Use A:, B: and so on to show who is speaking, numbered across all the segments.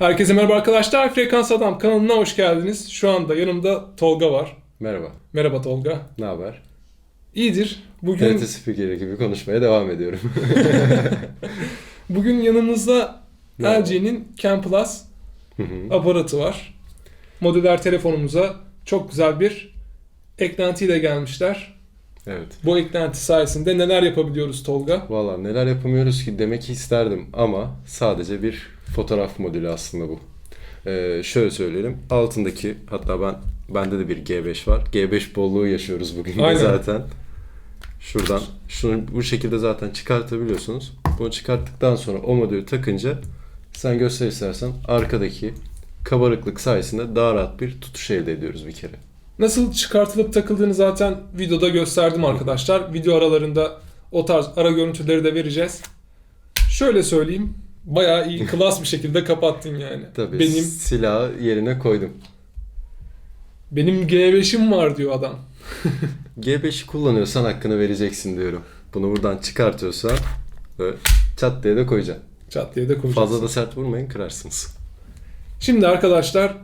A: Herkese merhaba arkadaşlar. Frekans Adam kanalına hoş geldiniz. Şu anda yanımda Tolga var.
B: Merhaba,
A: Merhaba Tolga.
B: ne haber?
A: İyidir. Bugün
B: TRT spikeri gibi konuşmaya devam ediyorum.
A: bugün yanımızda. LG'nin Cam Plus aparatı var. Modüler telefonumuza çok güzel bir eklentiyle gelmişler.
B: evet.
A: Bu eklenti sayesinde neler yapabiliyoruz Tolga?
B: Valla neler yapamıyoruz ki demek isterdim ama sadece bir fotoğraf modülü aslında bu. Ee, şöyle söyleyelim. Altındaki hatta ben bende de bir G5 var. G5 bolluğu yaşıyoruz bugün de
A: Aynen.
B: zaten. Şuradan şunu bu şekilde zaten çıkartabiliyorsunuz. Bunu çıkarttıktan sonra o modülü takınca sen göster istersen arkadaki kabarıklık sayesinde daha rahat bir tutuş elde ediyoruz bir kere.
A: Nasıl çıkartılıp takıldığını zaten videoda gösterdim arkadaşlar. Video aralarında o tarz ara görüntüleri de vereceğiz. Şöyle söyleyeyim. Bayağı iyi, klas bir şekilde kapattın yani.
B: Tabii
A: Benim
B: silahı yerine koydum.
A: benim G5'im var diyor adam.
B: G5'i kullanıyorsan hakkını vereceksin diyorum. Bunu buradan çıkartıyorsan böyle çat diye de koyacaksın.
A: Çat diye de koyacaksın.
B: Fazla da sert vurmayın kırarsınız.
A: Şimdi arkadaşlar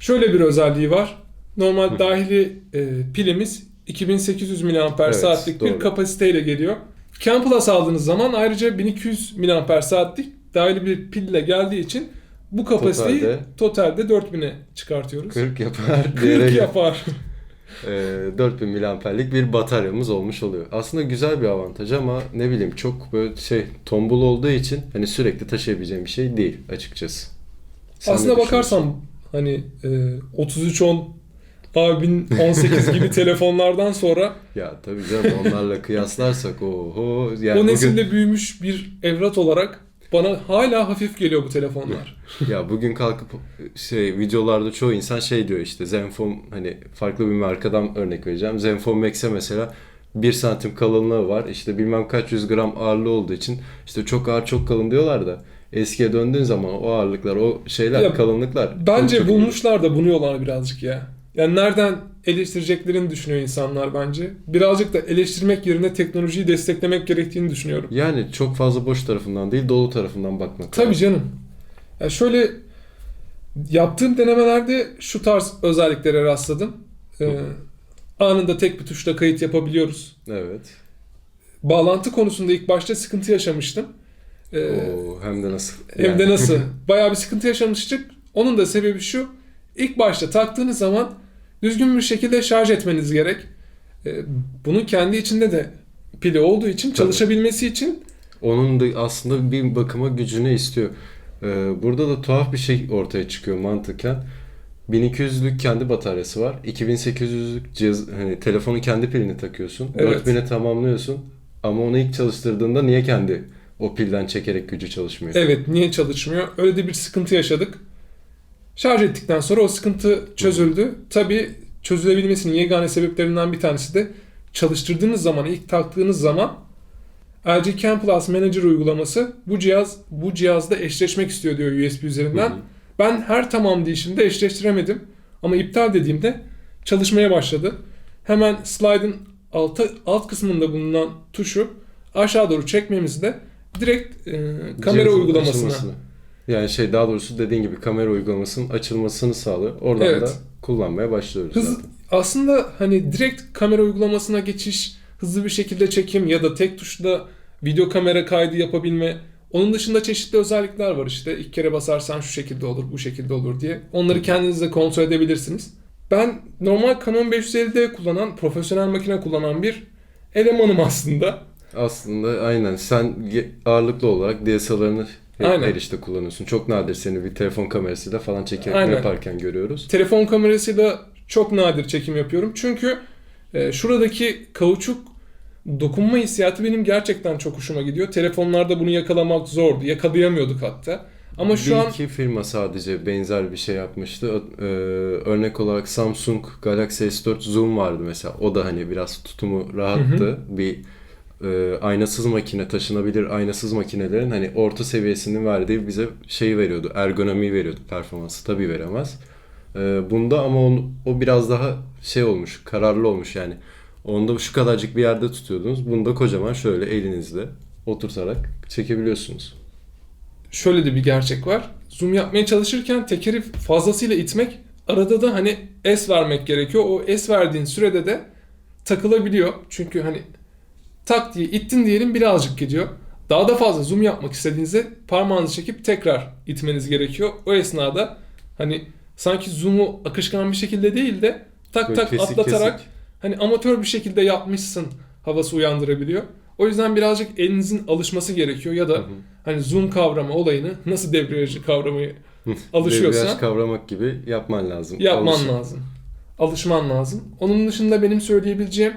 A: şöyle bir özelliği var. Normal dahili e, pilimiz 2800 mAh
B: Evet,
A: saatlik bir
B: doğru.
A: kapasiteyle geliyor. Cam Plus aldığınız zaman ayrıca 1200 mAh saatlik dahili bir pille geldiği için bu kapasiteyi
B: Totalde-
A: totalde 4000'e çıkartıyoruz.
B: 40 yapar.
A: 40
B: diyerek,
A: yapar.
B: e, 4000 miliamperlik bir bataryamız olmuş oluyor. Aslında güzel bir avantaj ama ne bileyim çok böyle şey tombul olduğu için hani sürekli taşıyabileceğim bir şey değil açıkçası. Sen
A: Aslına bakarsam hani e, 3310 A1018 gibi telefonlardan sonra
B: Ya tabii canım onlarla kıyaslarsak oho yani
A: o
B: bugün-
A: nesilde büyümüş bir evlat olarak bana hala hafif geliyor bu telefonlar.
B: Ya bugün kalkıp şey videolarda çoğu insan şey diyor işte Zenfone hani farklı bir markadan örnek vereceğim. Zenfone Max'e mesela 1 santim kalınlığı var. İşte bilmem kaç yüz gram ağırlığı olduğu için işte çok ağır çok kalın diyorlar da eskiye döndüğün zaman o ağırlıklar o şeyler
A: Ya,
B: kalınlıklar
A: Bence bulmuşlar da bunuyorlar birazcık ya. Yani nereden eleştireceklerini düşünüyor insanlar bence. Birazcık da eleştirmek yerine teknolojiyi desteklemek gerektiğini düşünüyorum.
B: Yani çok fazla boş tarafından değil dolu tarafından bakmak
A: Tabii
B: lazım.
A: canım. Ya şöyle yaptığım denemelerde şu tarz özelliklere rastladım. Ee, anında tek bir tuşla kayıt yapabiliyoruz.
B: Evet.
A: Bağlantı konusunda ilk başta sıkıntı yaşamıştım. Ee,
B: Oo, hem de nasıl?
A: Hem
B: Yani.
A: de nasıl? Bayağı bir sıkıntı yaşamıştık. Onun da sebebi şu. İlk başta taktığınız zaman düzgün bir şekilde şarj etmeniz gerek. Ee, Bunun kendi içinde de pili olduğu için çalışabilmesi için
B: Onun da aslında bir bakıma gücünü istiyor. Ee, burada da tuhaf bir şey ortaya çıkıyor mantıken. 1200'lük kendi bataryası var. 2800'lük cihaz, hani telefonun kendi pilini takıyorsun.
A: Evet.
B: 4000'e tamamlıyorsun. Ama onu ilk çalıştırdığında niye kendi o pilden çekerek gücü çalışmıyor?
A: evet niye çalışmıyor? Öyle de bir sıkıntı yaşadık. Şarj ettikten sonra o sıkıntı çözüldü. Tabii çözülebilmesinin yegane sebeplerinden bir tanesi de çalıştırdığınız zaman, ilk taktığınız zaman LG Cam Plus Manager uygulaması bu cihaz bu cihazda eşleşmek istiyor diyor USB üzerinden.
B: Hı hı.
A: Ben her tamam deyişimde eşleştiremedim. Ama iptal dediğimde çalışmaya başladı. Hemen slide'ın altı, alt kısmında bulunan tuşu aşağı doğru çekmemizde direkt e, kamera
B: Cihazın
A: uygulamasına.
B: Yani şey daha doğrusu dediğin gibi kamera uygulamasının açılmasını sağlıyor. Oradan
A: Evet.
B: da kullanmaya başlıyoruz
A: Hız,
B: zaten.
A: aslında hani direkt kamera uygulamasına geçiş, hızlı bir şekilde çekim ya da tek tuşla video kamera kaydı yapabilme. Onun dışında çeşitli özellikler var işte. İlk kere basarsan şu şekilde olur, bu şekilde olur diye. Onları kendiniz de kontrol edebilirsiniz. Ben normal Canon 550D kullanan, profesyonel makine kullanan bir elemanım aslında.
B: Aslında aynen sen ağırlıklı olarak DSLR'ını
A: Aynen.
B: işte kullanıyorsun. Çok nadir seni bir telefon kamerasıyla falan çekerek
A: Aynen.
B: yaparken görüyoruz.
A: Telefon kamerasıyla çok nadir çekim yapıyorum. Çünkü e, şuradaki kauçuk dokunma hissiyatı benim gerçekten çok hoşuma gidiyor. Telefonlarda bunu yakalamak zordu. Yakalayamıyorduk hatta. Ama şu
B: bir
A: an
B: iki firma sadece benzer bir şey yapmıştı. Ö- e, örnek olarak Samsung Galaxy S4 Zoom vardı mesela. O da hani biraz tutumu rahattı. Bir e, aynasız makine taşınabilir aynasız makinelerin hani orta seviyesinin verdiği bize şeyi veriyordu. Ergonomi veriyordu. Performansı tabii veremez. E, bunda ama on- o biraz daha şey olmuş, kararlı olmuş yani. Onda şu kadarcık bir yerde tutuyordunuz. Bunda kocaman şöyle elinizle oturtarak çekebiliyorsunuz.
A: şöyle de bir gerçek var. zoom yapmaya çalışırken tekeri fazlasıyla itmek arada da hani S vermek gerekiyor. O S verdiğin sürede de takılabiliyor. Çünkü hani tak diye ittin diyelim birazcık gidiyor. Daha da fazla zoom yapmak istediğinizde parmağınızı çekip tekrar itmeniz gerekiyor. O esnada hani sanki zoom'u akışkan bir şekilde değil de tak
B: Böyle
A: tak
B: kesik
A: atlatarak
B: kesik.
A: hani amatör bir şekilde yapmışsın havası uyandırabiliyor. O yüzden birazcık elinizin alışması gerekiyor ya da
B: Hı hı.
A: hani zoom kavrama olayını nasıl debriyajı kavramayı alışıyorsan
B: Debriyaj kavramak gibi yapman lazım.
A: yapman
B: Alışın.
A: lazım. Alışman lazım. Onun dışında benim söyleyebileceğim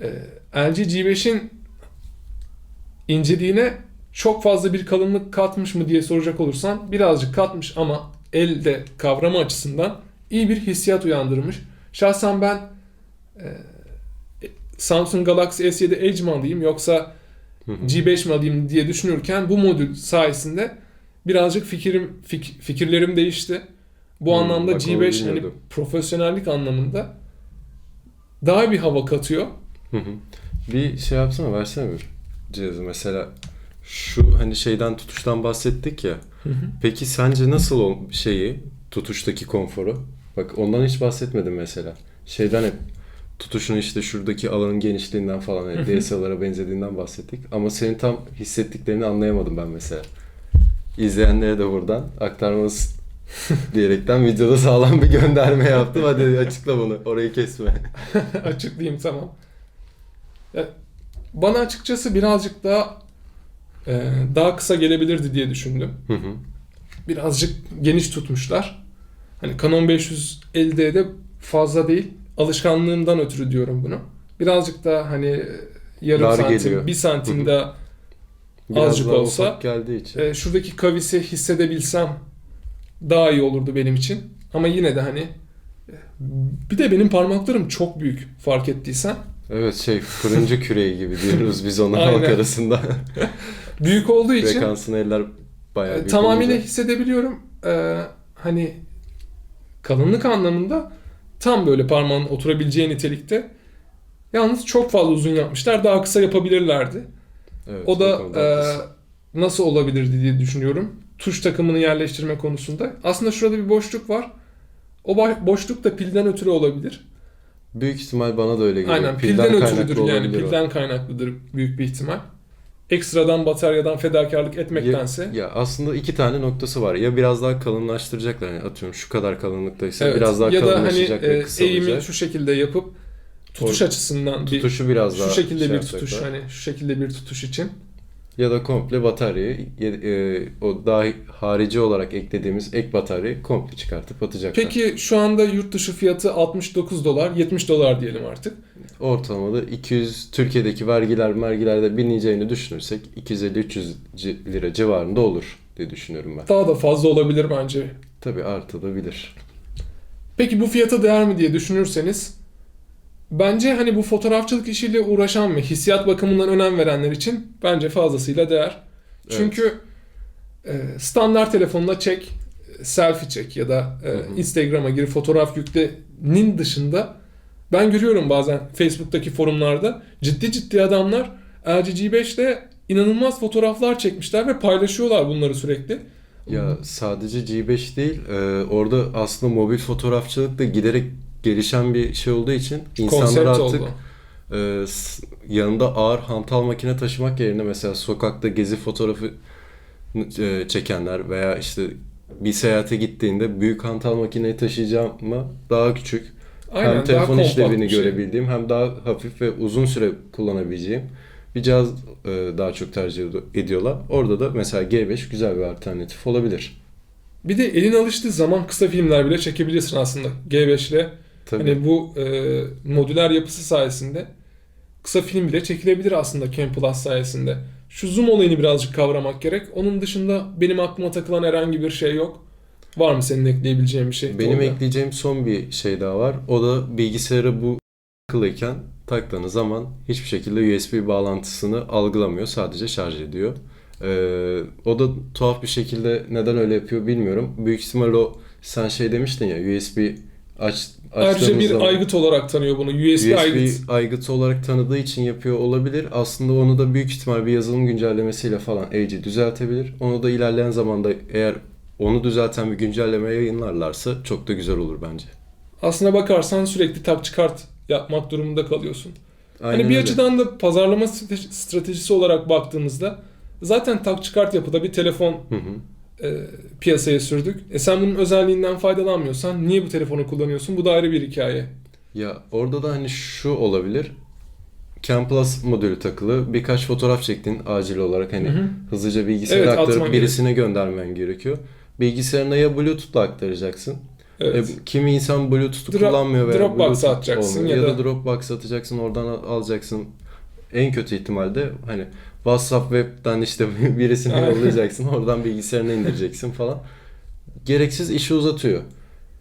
A: e, LG G5'in inceliğine çok fazla bir kalınlık katmış mı diye soracak olursan birazcık katmış ama elde kavrama açısından iyi bir hissiyat uyandırmış. Şahsen ben e, Samsung Galaxy S7 Edge mi alayım yoksa
B: Hı hı.
A: G5 mi alayım diye düşünürken bu modül sayesinde birazcık fikrim fik- fikirlerim değişti. Bu
B: Hmm,
A: anlamda
B: bak onu
A: G5 hani profesyonellik anlamında daha bir hava katıyor.
B: Hı hı. Bir şey yapsana versene bir cihazı mesela şu hani şeyden tutuştan bahsettik ya. Peki sence nasıl o şeyi tutuştaki konforu? Bak ondan hiç bahsetmedim mesela. Şeyden hep tutuşun işte şuradaki alanın genişliğinden falan
A: Hı
B: hani
A: hı.
B: DSLR'a benzediğinden bahsettik. Ama senin tam hissettiklerini anlayamadım ben mesela. İzleyenlere de buradan aktarması diyerekten videoda sağlam bir gönderme yaptım. Hadi açıkla bunu. Orayı kesme.
A: Açıklayayım tamam. Ya, bana açıkçası birazcık daha e, daha kısa gelebilirdi diye düşündüm.
B: Hı hı.
A: Birazcık geniş tutmuşlar. Hani Canon 550D'de fazla değil. Alışkanlığımdan ötürü diyorum bunu. Birazcık daha hani yarım
B: Dar
A: santim,
B: geliyor.
A: bir santim
B: Biraz
A: Azıcık olsa,
B: geldiği için.
A: e, şuradaki kavisi hissedebilsem daha iyi olurdu benim için. Ama yine de hani e, bir de benim parmaklarım çok büyük fark ettiysen.
B: Evet şey fırıncı küreği gibi diyoruz biz ona halk arasında.
A: Büyük olduğu için
B: Frekansını eller bayağı büyük
A: tamamıyla
B: olunca.
A: hissedebiliyorum. E, hani kalınlık anlamında tam böyle parmağın oturabileceği nitelikte. Yalnız çok fazla uzun yapmışlar. Daha kısa yapabilirlerdi.
B: Evet,
A: o da e, nasıl olabilirdi diye düşünüyorum. Tuş takımını yerleştirme konusunda. Aslında şurada bir boşluk var. O bo- boşluk da pilden ötürü olabilir.
B: Büyük ihtimal bana da öyle geliyor.
A: Aynen pilden,
B: kaynaklı
A: ötürüdür yani
B: olabilir o.
A: pilden kaynaklıdır büyük bir ihtimal. Ekstradan bataryadan fedakarlık etmektense.
B: Ya, ya aslında iki tane noktası var. Ya biraz daha kalınlaştıracaklar. Yani atıyorum şu kadar kalınlıktaysa
A: Evet.
B: biraz daha
A: ya da hani
B: kalınlaşacak ve
A: e,
B: kısalacak.
A: eğimi şu şekilde yapıp tutuş
B: Or-
A: açısından bir
B: Tutuşu biraz daha
A: şu şekilde
B: şey
A: bir tutuş
B: yapacaklar.
A: hani şu şekilde bir tutuş için.
B: Ya da komple bataryayı ye- e, o daha harici olarak eklediğimiz ek bataryayı komple çıkartıp atacaklar.
A: Peki şu anda yurt dışı fiyatı 69 dolar, 70 dolar diyelim artık.
B: Ortalamada 200 Türkiye'deki vergiler mergilerde bilineceğini düşünürsek 250-300 ci- lira civarında olur diye düşünüyorum ben.
A: Daha da fazla olabilir bence.
B: Tabii artabilir.
A: Peki bu fiyata değer mi diye düşünürseniz bence hani bu fotoğrafçılık işiyle uğraşan ve hissiyat bakımından önem verenler için bence fazlasıyla değer. Çünkü e, standart telefonla çek, selfie çek ya da e. Instagram'a gir fotoğraf yüklenin dışında ben görüyorum bazen Facebook'taki forumlarda ciddi ciddi adamlar LG G5'te inanılmaz fotoğraflar çekmişler ve paylaşıyorlar bunları sürekli.
B: Ya sadece G5 değil, e, orada aslında mobil fotoğrafçılık da giderek gelişen bir şey olduğu için insanlar
A: Konsept
B: artık
A: oldu.
B: e, yanında ağır hantal makine taşımak yerine mesela sokakta gezi fotoğrafı e, çekenler veya işte bir seyahate gittiğinde büyük hantal makineyi taşıyacağım ama daha küçük
A: Aynen,
B: hem telefon işlevini
A: şey.
B: görebildiğim hem daha hafif ve uzun süre kullanabileceğim bir cihaz e, daha çok tercih ed- ediyorlar. Orada da mesela G5 güzel bir alternatif olabilir.
A: Bir de elin alıştığı zaman kısa filmler bile çekebilirsin aslında G5 ile.
B: Tabii.
A: Hani bu e, modüler yapısı sayesinde kısa film bile çekilebilir aslında Cam Plus sayesinde. Şu zoom olayını birazcık kavramak gerek. Onun dışında benim aklıma takılan herhangi bir şey yok. Var mı senin ekleyebileceğin bir şey?
B: Benim
A: Tolga?
B: ekleyeceğim son bir şey daha var. O da bilgisayara bu takılıyken taktığınız zaman hiçbir şekilde USB bağlantısını algılamıyor. Sadece şarj ediyor. Ee, o da tuhaf bir şekilde neden öyle yapıyor bilmiyorum. Büyük ihtimal o sen şey demiştin ya USB aç,
A: Ayrıca bir
B: zaman
A: aygıt olarak tanıyor bunu. USB,
B: USB
A: aygıt.
B: aygıt olarak tanıdığı için yapıyor olabilir. Aslında onu da büyük ihtimal bir yazılım güncellemesiyle falan LG düzeltebilir. Onu da ilerleyen zamanda eğer onu düzelten bir güncelleme yayınlarlarsa çok da güzel olur bence.
A: Aslına bakarsan sürekli tak çıkart yapmak durumunda kalıyorsun.
B: Aynen
A: hani bir
B: öyle.
A: açıdan da pazarlama strate- stratejisi olarak baktığımızda zaten tak çıkart yapıda bir telefon
B: Hı hı.
A: E, piyasaya sürdük. E sen bunun özelliğinden faydalanmıyorsan niye bu telefonu kullanıyorsun? Bu da ayrı bir hikaye.
B: Ya orada da hani şu olabilir. Cam Plus modülü takılı. Birkaç fotoğraf çektin acil olarak hani
A: Hı hı.
B: hızlıca bilgisayara
A: Evet,
B: aktarıp
A: atman
B: birisine göndermen gerekiyor. Bilgisayarına ya Bluetooth'la aktaracaksın.
A: Evet.
B: E, kimi insan Bluetooth'u
A: Dro-
B: kullanmıyor veya
A: Dropbox'a
B: Bluetooth
A: atacaksın
B: olmuyor.
A: ya
B: ya
A: da-
B: da Dropbox atacaksın oradan al- alacaksın. En kötü ihtimalde hani WhatsApp web'den işte birisine
A: Aynen.
B: yollayacaksın. Oradan bilgisayarına indireceksin falan. Gereksiz işi uzatıyor.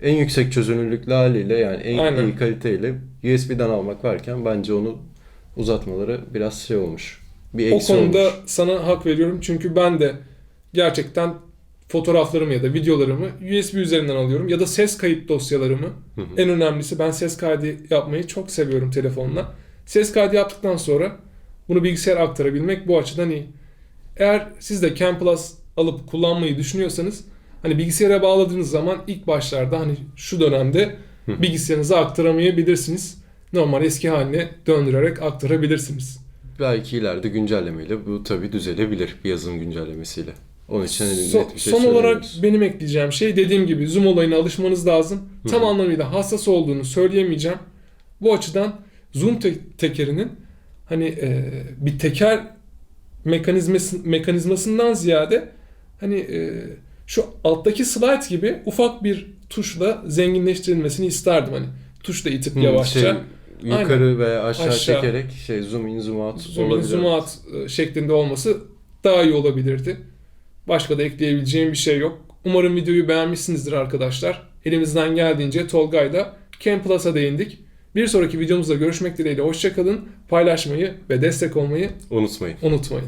B: En yüksek çözünürlüklü haliyle yani en
A: Aynen.
B: iyi kaliteyle USB'den almak varken bence onu uzatmaları biraz şey olmuş. Bir
A: O konuda
B: olmuş.
A: sana hak veriyorum çünkü ben de gerçekten fotoğraflarımı ya da videolarımı USB üzerinden alıyorum ya da ses kayıt dosyalarımı
B: Hı hı.
A: en önemlisi ben ses kaydı yapmayı çok seviyorum telefonla. Ses kaydı yaptıktan sonra bunu bilgisayara aktarabilmek bu açıdan iyi. Eğer siz de Cam Plus alıp kullanmayı düşünüyorsanız hani bilgisayara bağladığınız zaman ilk başlarda hani şu dönemde bilgisayarınıza aktaramayabilirsiniz. Normal eski haline döndürerek aktarabilirsiniz.
B: Belki ileride güncellemeyle bu tabii düzelebilir bir yazılım güncellemesiyle. Onun için
A: Son,
B: net bir şey
A: son olarak benim ekleyeceğim şey dediğim gibi Zoom olayına alışmanız lazım.
B: Hı
A: Tam anlamıyla hassas olduğunu söyleyemeyeceğim. Bu açıdan Zoom te- tekerinin hani e, bir teker mekanizması, mekanizmasından ziyade hani e, şu alttaki slide gibi ufak bir tuşla zenginleştirilmesini isterdim hani tuşla itip
B: Hı,
A: yavaşça
B: şey, yukarı veya aşağı,
A: Aşağı.
B: çekerek şey zoom in zoom out
A: zoom in zoom out e, şeklinde olması daha iyi olabilirdi. Başka da ekleyebileceğim bir şey yok. Umarım videoyu beğenmişsinizdir arkadaşlar. Elimizden geldiğince Tolga'yla Cam Plus'a değindik. Bir sonraki videomuzda görüşmek dileğiyle hoşçakalın. Paylaşmayı ve destek olmayı
B: Unutmayın.
A: unutmayın.